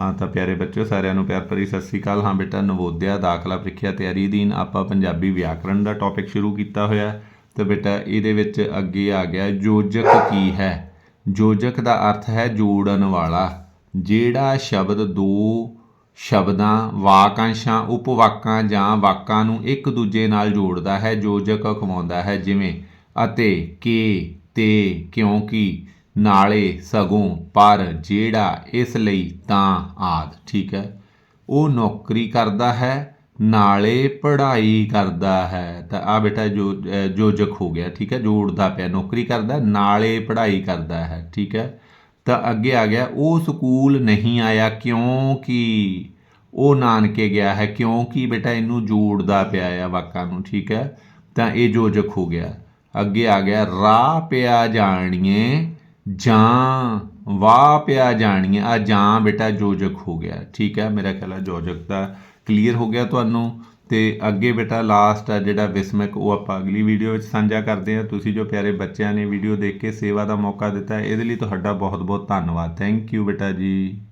ਹਾਂ ਤਾਂ ਪਿਆਰੇ ਬੱਚਿਓ, ਸਾਰਿਆਂ ਨੂੰ ਪਿਆਰ ਭਰੀ ਸਤਿ ਸ੍ਰੀ ਅਕਾਲ। ਹਾਂ ਬੇਟਾ, ਨਵੋਦਿਆ ਦਾਖਲਾ ਪ੍ਰੀਖਿਆ ਤਿਆਰੀ ਦੀਨ ਆਪਾਂ ਪੰਜਾਬੀ ਵਿਆਕਰਣ ਦਾ ਟੌਪਿਕ ਸ਼ੁਰੂ ਕੀਤਾ ਹੋਇਆ। ਹੈ। ਤੇ ਬੇਟਾ, ਇਹਦੇ ਵਿੱਚ ਅੱਗੇ ਆ ਗਿਆ ਯੋਜਕ ਕੀ ਹੈ? ਯੋਜਕ ਦਾ ਅਰਥ ਹੈ ਜੋੜਨ ਵਾਲਾ। ਜਿਹੜਾ ਸ਼ਬਦ ਦੋ ਸ਼ਬਦਾਂ, ਵਾਕਾਂਸ਼ਾਂ, ਉਪਵਾਕਾਂ ਜਾਂ ਵਾਕਾਂ ਨੂੰ ਇੱਕ ਦੂਜੇ ਨਾਲ ਜੋੜਦਾ ਹੈ ਯੋਜਕ ਅਖਵਾਉਂਦਾ ਹੈ, ਜਿਵੇਂ ਅਤੇ, ਕੇ, ਤੇ, ਕਿਉਂਕਿ। ਨਾਲੇ ਸਗੋਂ, ਪਰ ਜਿਹੜਾ ਇਸ ਲਈ ਤਾਂ ਆਦ, ਠੀਕ ਹੈ? ਉਹ ਨੌਕਰੀ ਕਰਦਾ ਹੈ, ਨਾਲੇ ਪੜ੍ਹਾਈ ਕਰਦਾ ਹੈ। ਤਾਂ ਆ ਬੇਟਾ ਜੋ, ਅਹ ਯੋਜਕ ਹੋ ਗਿਆ, ਠੀਕ ਹੈ? ਜੋੜਦਾ ਪਿਆ, ਨੌਕਰੀ ਕਰਦਾ, ਨਾਲੇ ਪੜ੍ਹਾਈ ਕਰਦਾ ਹੈ, ਠੀਕ ਹੈ? ਤਾਂ ਅੱਗੇ ਆ ਗਿਆ, ਉਹ ਸਕੂਲ ਨਹੀਂ ਆਇਆ ਕਿਉਂਕਿ ਉਹ ਨਾਨਕੇ ਗਿਆ ਹੈ, ਕਿਉਂਕਿ ਬੇਟਾ ਇਹਨੂੰ ਜੋੜਦਾ ਪਿਆ ਆ ਵਾਕਾਂ ਨੂੰ, ਠੀਕ ਹੈ? ਤਾਂ ਇਹ ਯੋਜਕ ਹੋ ਗਿਆ। ਅੱਗੇ ਆ ਗਿਆ, ਰਾਹ ਪਿਆ ਜਾਣੀਏ ਜਾਂ ਵਾਹ ਪਿਆ ਜਾਣੀਏ, ਆ ਜਾਂ ਬੇਟਾ ਯੋਜਕ ਹੋ ਗਿਆ। ਠੀਕ ਹੈ, ਮੇਰਾ ਖਿਆਲ ਹੈ ਯੋਜਕ ਦਾ ਕਲੀਅਰ ਹੋ ਗਿਆ ਤੁਹਾਨੂੰ। ਤੇ ਅੱਗੇ ਬੇਟਾ ਲਾਸਟ ਆ ਜਿਹੜਾ ਵਿਸਮਕ, ਉਹ ਆਪਾਂ ਅਗਲੀ ਵੀਡੀਓ ਵਿੱਚ ਸਾਂਝਾ ਕਰਦੇ ਹਾਂ। ਤੁਸੀਂ ਜੋ ਪਿਆਰੇ ਬੱਚਿਆਂ ਨੇ ਵੀਡੀਓ ਦੇਖ ਕੇ ਸੇਵਾ ਦਾ ਮੌਕਾ ਦਿੱਤਾ, ਇਹਦੇ ਲਈ ਤੁਹਾਡਾ ਬਹੁਤ ਬਹੁਤ ਧੰਨਵਾਦ। ਥੈਂਕ ਯੂ ਬੇਟਾ ਜੀ।